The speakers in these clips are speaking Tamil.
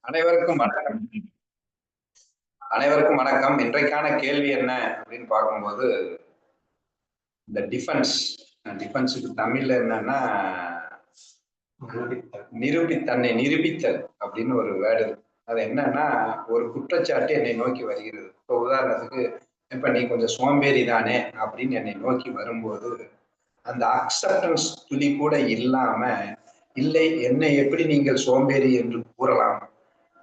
அனைவருக்கும் வணக்கம். அனைவருக்கும் வணக்கம். இன்றைக்கான கேள்வி என்ன அப்படின்னு பார்க்கும்போது இந்த டிஃபென்ஸ் டிஃபென்ஸுக்கு தமிழ்ல என்னன்னா நிரூபி தன்னை நிரூபித்தல் அப்படின்னு ஒரு வேர்டு. அது என்னன்னா ஒரு குற்றச்சாட்டு என்னை நோக்கி வருகிறது. இப்போ உதாரணத்துக்கு இப்ப நீ கொஞ்சம் சோம்பேறி தானே அப்படின்னு என்னை நோக்கி வரும்போது அந்த அக்செப்டன்ஸ் துளி கூட இல்லாம இல்லை என்னை எப்படி நீங்கள் சோம்பேறி என்று கூறலாம்?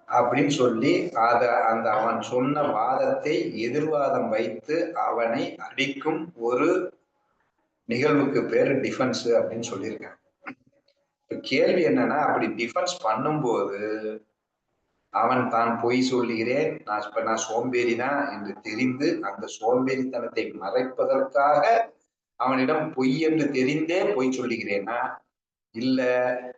அப்படின்னு சொல்லி அத அந்த அவன் சொன்ன வாதத்தை எதிர்வாதம் வைத்து அவனை அடிக்கும் ஒரு நிகழ்வுக்கு பேரு டிஃபென்ஸ் அப்படின்னு சொல்லியிருக்காங்க இப்ப கேள்வி என்னன்னா அப்படி டிஃபென்ஸ் பண்ணும்போது அவன் தான் பொய் சொல்லுகிறேன் நான் இப்ப நான் சோம்பேறி தான் என்று தெரிந்து அந்த சோம்பேறித்தனத்தை மறைப்பதற்காக அவனிடம் பொய் என்று தெரிந்தே பொய் சொல்லுகிறேன்னா இல்ல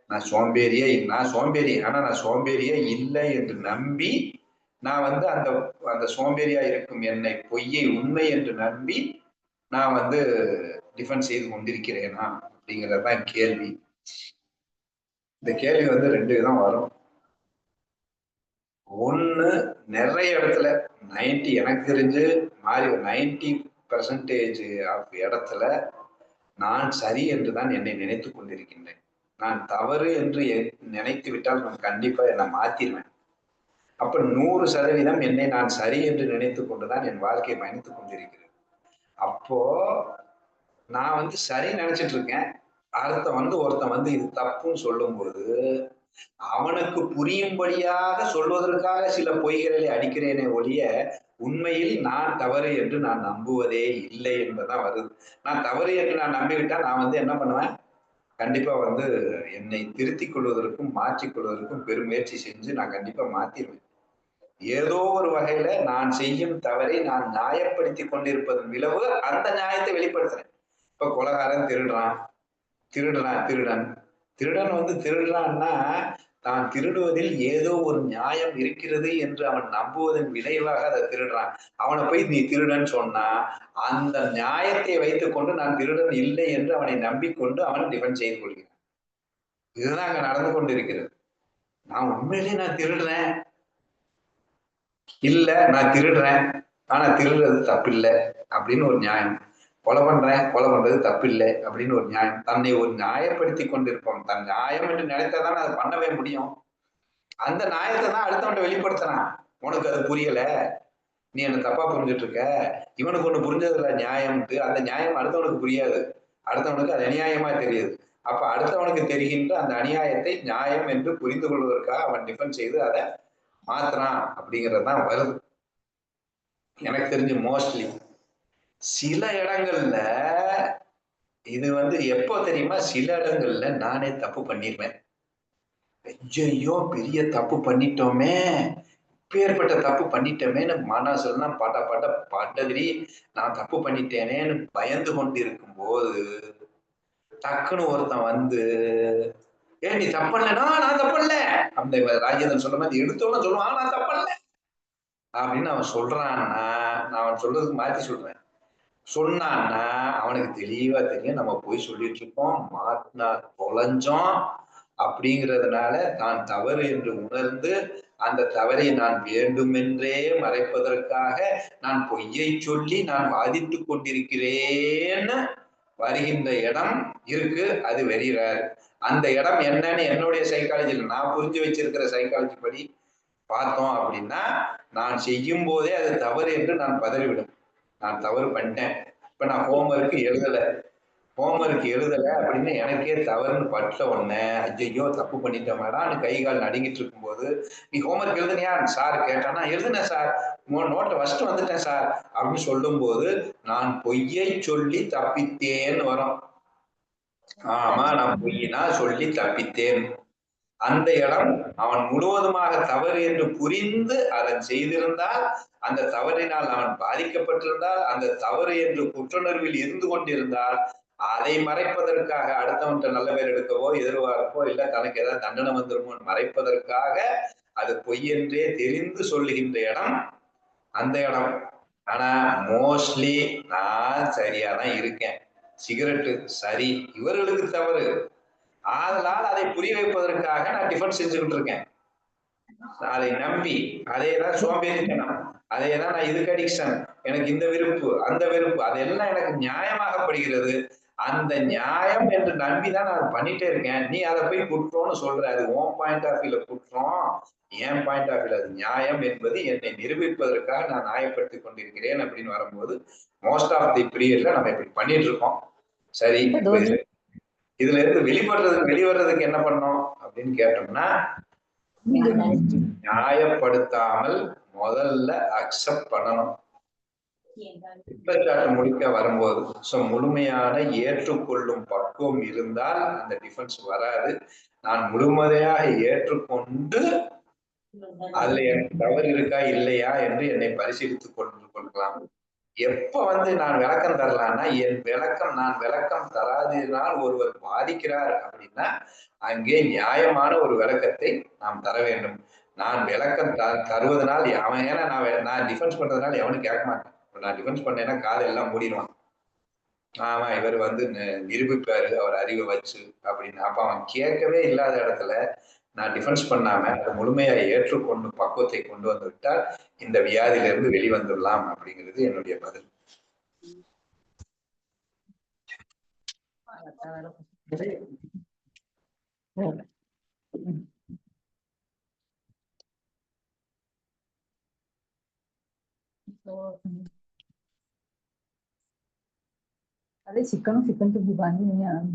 நான் சோம்பேறியே நான் சோம்பேறி ஆனா நான் சோம்பேறியே இல்லை என்று நம்பி நான் வந்து அந்த அந்த சோம்பேறியா இருக்கும் என்னை பொய்யை உண்மை என்று நம்பி நான் வந்து டிஃபன் செய்து கொண்டிருக்கிறேனா அப்படிங்கறதுதான் கேள்வி. இந்த கேள்வி வந்து ரெண்டு விதம் வரும். ஒண்ணு நிறைய இடத்துல நைன்டி எனக்கு தெரிஞ்சு மாறி நைன்டி பெர்சன்டேஜ் ஆஃப் இடத்துல நான் சரி என்று தான் என்னை நினைத்து கொண்டிருக்கின்றேன். நான் தவறு என்று நினைத்து விட்டால் நான் கண்டிப்பா என்னை மாத்திருவேன். அப்ப நூறு சதவீதம் என்னை நான் சரி என்று நினைத்து கொண்டுதான் என் வாழ்க்கையை பயணித்துக் கொண்டிருக்கிறேன். அப்போ நான் வந்து சரி நினைச்சிட்டு இருக்கேன். அடுத்த வந்து ஒருத்தன் வந்து இது தப்புன்னு சொல்லும்போது அவனுக்கு புரியும்படியாக சொல்வதற்காக சில பொய்களை அடிக்கிறேனே ஒழிய உண்மையில் நான் தவறு என்று நான் நம்புவதே இல்லை என்பதுதான் வருது. நான் தவறு என்று நான் நம்பிவிட்டா நான் வந்து என்ன பண்ணுவேன்? கண்டிப்பா வந்து என்னை திருத்திக் கொள்வதற்கும் மாற்றிக் கொள்வதற்கும் பெருமுயற்சி செஞ்சு நான் கண்டிப்பா மாத்திடுவேன் ஏதோ ஒரு வகையில நான் செய்யும் தவறை நான் நியாயப்படுத்தி கொண்டிருப்பதன் விளைவு அந்த நியாயத்தை வெளிப்படுத்துறேன். இப்ப கொலகாரன் திருடுறான். திருடுறான் திருடன். திருடன் வந்து திருடுறான்னா தான் திருடுவதில் ஏதோ ஒரு நியாயம் இருக்கிறது என்று அவன் நம்புவதன் விளைவாக அதை திருடுறான். அவனை போய் நீ திருடன் சொன்னா அந்த நியாயத்தை வைத்துக் கொண்டு நான் திருடன் இல்லை என்று அவனை நம்பிக்கொண்டு அவன் டிஃபெண்ட் செய்து கொள்கிறான். இதுதான் அங்க நடந்து கொண்டிருக்கிறது. நான் உண்மையிலேயே நான் திருடுறேன். இல்ல நான் திருடுறேன். ஆனா திருடுறது தப்பில்லை அப்படின்னு ஒரு நியாயம். கொலை பண்றேன் கொலை பண்றது தப்பில்லை அப்படின்னு ஒரு நியாயம். தன்னை ஒரு நியாயப்படுத்தி கொண்டிருப்போம் தன் நியாயம் என்று நினைத்தாதான் அதை பண்ணவே முடியும். அந்த நியாயத்தை தான் அடுத்தவன்ட்ட வெளிப்படுத்துறான். உனக்கு அது புரியல. நீ என்ன தப்பா புரிஞ்சுட்டு இருக்க இவனுக்கு ஒண்ணு புரிஞ்சதுல நியாயம்ட்டு அந்த நியாயம் அடுத்தவனுக்கு புரியாது. அடுத்தவனுக்கு அது அநியாயமா தெரியுது. அப்ப அடுத்தவனுக்கு தெரிகின்ற அந்த அநியாயத்தை நியாயம் என்று புரிந்து கொள்வதற்காக அவன் டிஃபன் செய்து அதை மாத்துறான் அப்படிங்கறதுதான் வருது. எனக்கு தெரிஞ்சு மோஸ்ட்லி சில இடங்கள்ல இது வந்து எப்போ தெரியுமா? சில இடங்கள்ல நானே தப்பு பண்ணிருவேன். ஐயோ பெரிய தப்பு பண்ணிட்டோமே. பேர்பட்ட தப்பு பண்ணிட்டோமேன்னு மனசுலாம் பாட்ட பாட்ட பட்டதிரி நான் தப்பு பண்ணிட்டேனேன்னு பயந்து கொண்டு இருக்கும் போது டக்குன்னு ஒருத்தன் வந்து ஏ நீ தப்பண்ணா நான் தப்பல்ல அந்த ராஜேந்திரன் சொல்ல மாதிரி எடுத்தோன்னு சொல்லுவான் நான் தப்பல்ல அப்படின்னு அவன் சொல்றான்னா நான் அவன் சொல்றதுக்கு மாத்தி சொல்றேன். சொன்னான்னா அவனுக்கு தெளிவா தெரியும். நம்ம போய் சொல்லிட்டு இருக்கோம் மாட்டினா தொலைஞ்சோம் அப்படிங்கிறதுனால தான் தவறு என்று உணர்ந்து அந்த தவறை நான் வேண்டுமென்றே மறைப்பதற்காக நான் பொய்யை சொல்லி நான் வாதித்து கொண்டிருக்கிறேன்னு வருகின்ற இடம் இருக்கு அது வெரி அந்த இடம் என்னன்னு என்னுடைய சைக்காலஜியில் நான் புரிஞ்சு வச்சிருக்கிற சைக்காலஜி படி பார்த்தோம் அப்படின்னா நான் செய்யும் போதே அது தவறு என்று நான் பதறிவிடும். நான் தவறு பண்ணிட்டேன். இப்ப நான் ஹோம்ஒர்க் எழுதலை. ஹோம்ஒர்க் எழுதலை அப்படின்னு எனக்கே தவறுன்னு பட்ட உடனே ஐயோ தப்பு பண்ணிட்டேன் மேடம் கை கால் நடுங்கிட்டு இருக்கும்போது நீ ஹோம்ஒர்க் எழுதுனியா? சார் கேட்டானா. எழுதுனேன் சார். நோட்டை ஃபர்ஸ்ட் வந்துட்டேன் சார். அப்படின்னு சொல்லும் போது நான் பொய்யை சொல்லி தப்பித்தேன்னு வரும். ஆமா நான் பொய்யினா சொல்லி தப்பித்தேன். அந்த இடம் அவன் முழுவதுமாக தவறு என்று புரிந்து அதன் செய்திருந்தால் அந்த தவறினால் அவன் பாதிக்கப்பட்டிருந்தால் அந்த தவறு என்று குற்றுணர்வில் இருந்து கொண்டிருந்தால் அதை மறைப்பதற்காக அடுத்தவன்கிட்ட நல்ல பேர் எடுக்கவோ எதிர்பார்ப்போ இல்ல தனக்கு ஏதாவது தண்டனை வந்துருமோ மறைப்பதற்காக அது பொய் என்றே தெரிந்து சொல்லுகின்ற இடம் அந்த இடம். ஆனா மோஸ்ட்லி நான் சரியா தான் இருக்கேன். சிகரெட்டு சரி. இவர்களுக்கு தவறு. ஆதலால் அதை புரிய வைப்பதற்காக நான் டிஃபென்ஸ் செஞ்சுக்கிட்டு இருக்கேன் அதை நம்பி அதே தான் சோம்பேறித்தனம் அதே தான் நான் இதுக்கு அடிக்ஷன் எனக்கு இந்த விருப்பு அந்த விருப்பு அதெல்லாம் எனக்கு நியாயமாகப்படுகிறது. அந்த நியாயம் என்று நம்பிதான் நான் பண்ணிட்டே இருக்கேன். நீ அதை போய் குற்றம்னு சொல்ற அது உன் பாயிண்ட் ஆஃப் வியூல குற்றம். என் பாயிண்ட் ஆஃப் வியூல அது நியாயம் என்பது என்னை நிரூபிப்பதற்காக நான் நியாயப்படுத்திக் கொண்டிருக்கிறேன் அப்படின்னு வரும்போது மோஸ்ட் ஆஃப் தி பீரியட்ல நம்ம இப்படி பண்ணிட்டு இருக்கோம். சரி இதுல- இருந்து வெளிப்படுறதுக்கு வெளிவர்றதுக்கு என்ன பண்ணோம்? அப்படின்னு கேட்டோம்னா நியாயப்படுத்தாமல் முதல்ல அக்செப்ட் பண்ணணும். குற்றச்சாட்டு முடிக்க வரும்போது சோ முழுமையான ஏற்றுக்கொள்ளும் பக்குவம் இருந்தால் அந்த டிஃபென்ஸ் வராது. நான் முழுமையாக ஏற்றுக்கொண்டு அதுல எனக்கு தவறு இருக்கா இல்லையா என்று என்னை பரிசீலித்துக் கொண்டு கொள்ளலாம். எப்ப வந்து நான் விளக்கம் தரலாம்னா என் விளக்கம் நான் விளக்கம் தராதினால் ஒருவர் பாதிக்கிறார் அப்படின்னா அங்கே நியாயமான ஒரு விளக்கத்தை நாம் தர வேண்டும். நான் விளக்கம் த தருவதனால் அவன் ஏன்னா நான் நான் டிஃபென்ஸ் பண்றதுனால எவனும் கேட்க மாட்டேன். இப்ப நான் டிஃபென்ஸ் பண்ணேன்னா காதை எல்லாம் மூடிடுவான். ஆமா இவர் வந்து நிரூபிப்பாரு அவர் அறிவை வச்சு அப்படின்னு. அப்ப அவன் கேட்கவே இல்லாத இடத்துல நான் டிஃபென்ஸ் பண்ணாம அதை முழுமையாக ஏற்றுக்கொண்டு பக்குவத்தை கொண்டு வந்து விட்டால் இந்த வியாதியிலிருந்து வெளிவந்துடலாம் அப்படிங்கிறது என்னுடைய பதில் அதே சிக்கனும் சிக்கன் si Kang.